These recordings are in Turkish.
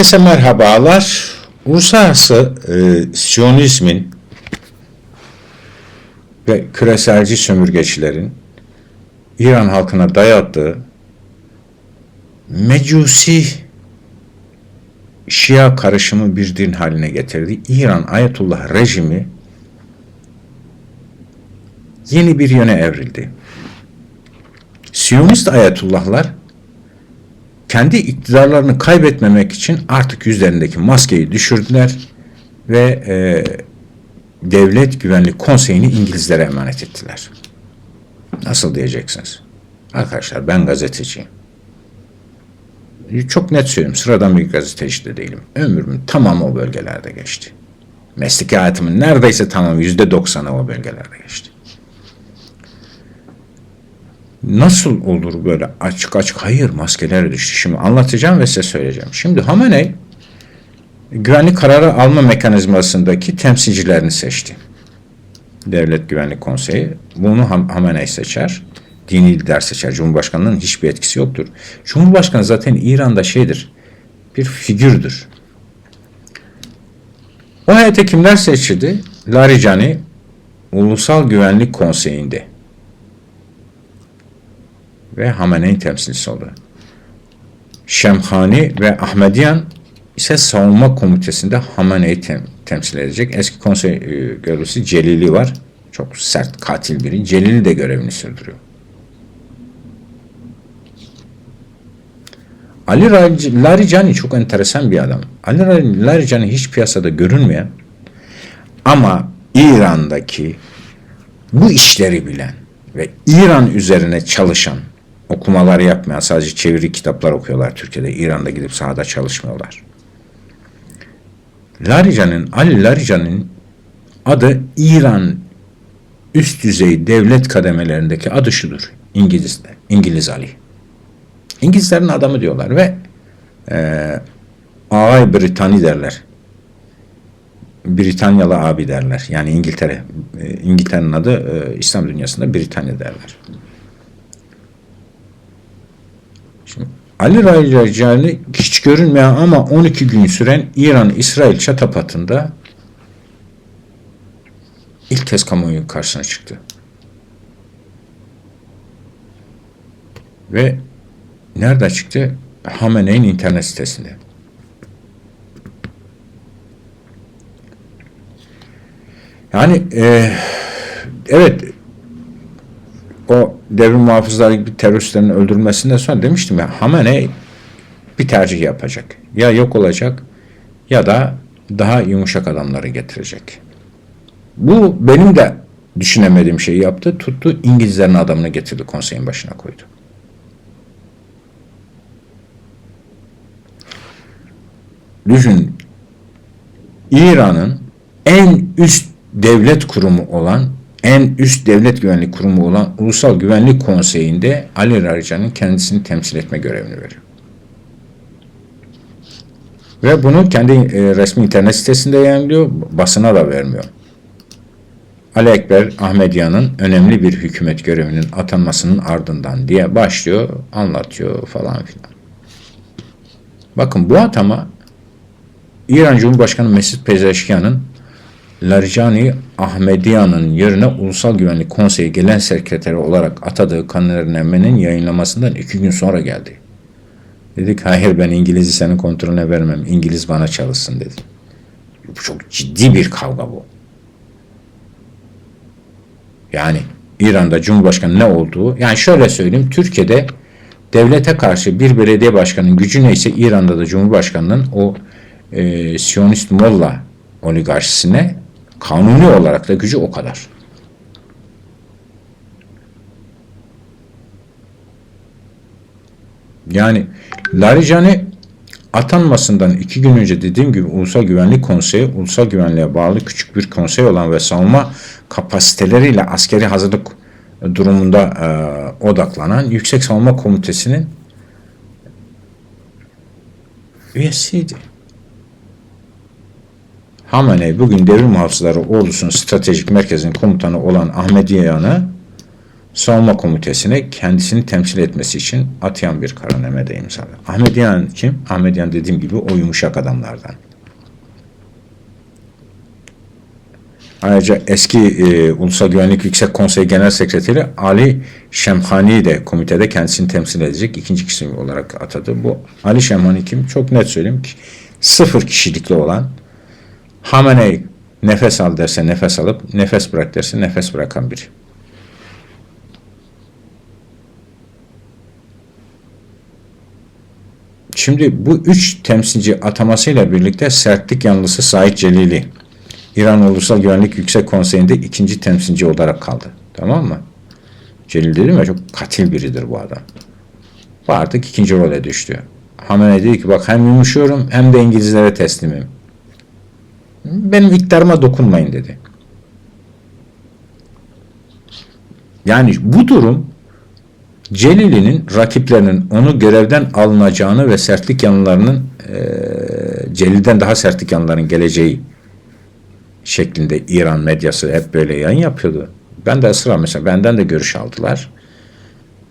Herkese merhabalar. Uluslararası e, Siyonizmin ve küreselci sömürgecilerin İran halkına dayattığı mecusi Şia karışımı bir din haline getirdi. İran Ayetullah rejimi yeni bir yöne evrildi. Siyonist Ayetullahlar kendi iktidarlarını kaybetmemek için artık yüzlerindeki maskeyi düşürdüler ve e, Devlet Güvenlik Konseyi'ni İngilizlere emanet ettiler. Nasıl diyeceksiniz? Arkadaşlar ben gazeteciyim. Çok net söyleyeyim. Sıradan bir gazeteci de değilim. Ömrümün tamamı o bölgelerde geçti. Mesleki hayatımın neredeyse tamamı yüzde doksanı o bölgelerde geçti. Nasıl olur böyle açık açık? Hayır maskeler düştü. Şimdi anlatacağım ve size söyleyeceğim. Şimdi Hamenei güvenlik kararı alma mekanizmasındaki temsilcilerini seçti. Devlet Güvenlik Konseyi bunu Hamenei seçer. Dini lider seçer. Cumhurbaşkanının hiçbir etkisi yoktur. Cumhurbaşkanı zaten İran'da şeydir. Bir figürdür. O heyete kimler seçildi? Larijani Ulusal Güvenlik Konseyi'nde ve Hamenei temsilcisi oldu. Şemhani ve Ahmediyan ise savunma komitesinde Hamene'yi tem temsil edecek. Eski konsey e, görevlisi Celili var. Çok sert katil biri. Celili de görevini sürdürüyor. Ali Larijani çok enteresan bir adam. Ali Larijani hiç piyasada görünmeyen ama İran'daki bu işleri bilen ve İran üzerine çalışan okumalar yapmayan, sadece çeviri kitaplar okuyorlar Türkiye'de. İran'da gidip sahada çalışmıyorlar. Larican'ın, Ali Larican'ın adı İran üst düzey devlet kademelerindeki adı şudur. İngiliz'de. İngiliz Ali. İngilizlerin adamı diyorlar ve e, ağay Britani derler. Britanyalı abi derler. Yani İngiltere. E, İngiltere'nin adı e, İslam dünyasında Britanya derler. Şimdi Ali Raycani hiç görünmeyen ama 12 gün süren İran-İsrail çatapatında ilk kez kamuoyu karşısına çıktı. Ve nerede çıktı? Hamene'nin internet sitesinde. Yani e, evet devrim muhafızları gibi teröristlerin öldürülmesinden sonra demiştim ya Hamenei bir tercih yapacak. Ya yok olacak ya da daha yumuşak adamları getirecek. Bu benim de düşünemediğim şeyi yaptı. Tuttu İngilizlerin adamını getirdi konseyin başına koydu. Düşün İran'ın en üst devlet kurumu olan en üst devlet güvenlik kurumu olan Ulusal Güvenlik Konseyi'nde Ali Rarican'ın kendisini temsil etme görevini veriyor. Ve bunu kendi e, resmi internet sitesinde yayınlıyor, basına da vermiyor. Ali Ekber Ahmediyan'ın önemli bir hükümet görevinin atanmasının ardından diye başlıyor, anlatıyor falan filan. Bakın bu atama İran Cumhurbaşkanı Mesut Pezeşkiyan'ın Larjani Ahmediyan'ın yerine Ulusal Güvenlik Konseyi Gelen Sekreteri olarak atadığı kararnamenin yayınlamasından iki gün sonra geldi. Dedik hayır ben İngiliz'i senin kontrolüne vermem. İngiliz bana çalışsın dedi. Bu çok ciddi bir kavga bu. Yani İran'da Cumhurbaşkanı ne olduğu, yani şöyle söyleyeyim, Türkiye'de devlete karşı bir belediye başkanının gücü neyse İran'da da Cumhurbaşkanı'nın o e, Siyonist Molla oligarşisine Kanuni olarak da gücü o kadar. Yani Larijani atanmasından iki gün önce dediğim gibi Ulusal Güvenlik Konseyi, ulusal güvenliğe bağlı küçük bir konsey olan ve savunma kapasiteleriyle askeri hazırlık durumunda e, odaklanan Yüksek Savunma Komitesi'nin üyesiydi. Hamenei bugün devrim muhafızları ordusunun stratejik merkezinin komutanı olan Ahmediyan'ı savunma komitesine kendisini temsil etmesi için atayan bir kararname de imzaladı. Ahmediyan kim? Ahmediyan dediğim gibi o yumuşak adamlardan. Ayrıca eski e, Ulusal Güvenlik Yüksek Konseyi Genel Sekreteri Ali Şemhani de komitede kendisini temsil edecek ikinci kişi olarak atadı. Bu Ali Şemhani kim? Çok net söyleyeyim ki sıfır kişilikli olan Hamenei nefes al derse nefes alıp nefes bırak derse nefes bırakan biri. Şimdi bu üç temsilci atamasıyla birlikte sertlik yanlısı Said Celili İran Ulusal Güvenlik Yüksek Konseyi'nde ikinci temsilci olarak kaldı. Tamam mı? Celil dedim ya çok katil biridir bu adam. Bu artık ikinci role düştü. Hamenei dedi ki bak hem yumuşuyorum hem de İngilizlere teslimim. Benim iktidarıma dokunmayın dedi. Yani bu durum Celili'nin rakiplerinin onu görevden alınacağını ve sertlik yanlılarının e, Celil'den daha sertlik yanlıların geleceği şeklinde İran medyası hep böyle yayın yapıyordu. Ben de ısrar mesela benden de görüş aldılar.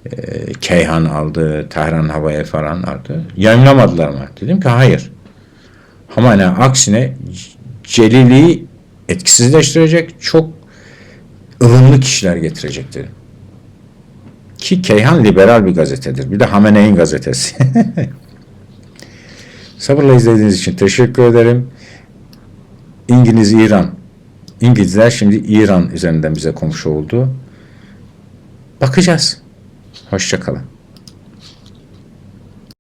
E, Keyhan aldı, Tahran Havaya falan aldı. Yayınlamadılar mı? Dedim ki hayır. Hamane aksine Celili'yi etkisizleştirecek çok ılımlı kişiler getirecek dedim. Ki Keyhan liberal bir gazetedir. Bir de Hamene'in gazetesi. Sabırla izlediğiniz için teşekkür ederim. İngiliz İran. İngilizler şimdi İran üzerinden bize komşu oldu. Bakacağız. Hoşçakalın.